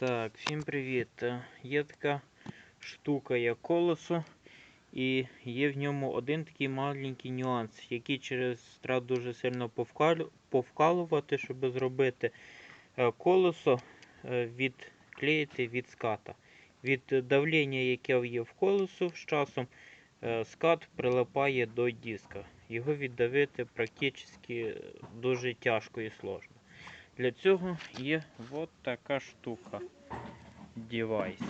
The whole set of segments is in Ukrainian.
Так, всім привіт. Є така штука, як колесо, і є в ньому один такий маленький нюанс, який через треба дуже сильно повкалувати, щоб зробити е, колесо е, відклеїти від ската. Від давлення, яке є в колесо з часом, е, скат прилипає до диска. Його віддавити практично дуже тяжко і сложно. Для цього є от така штука. Девайс.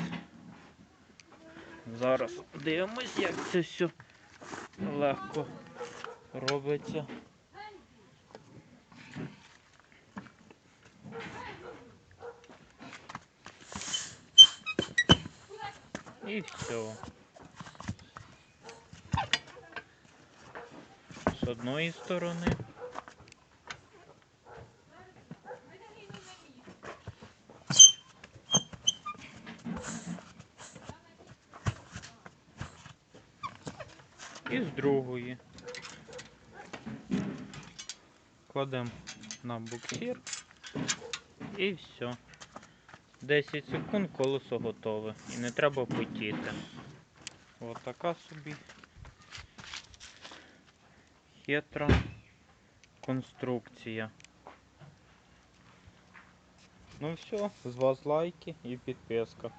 Зараз дивимось, як це все легко робиться. І все. З одної сторони. І з другої. Кладемо на буксир і все. 10 секунд колесо готове. І не треба потіти. Ось така собі хитра конструкція. Ну все, з вас лайки і підписка.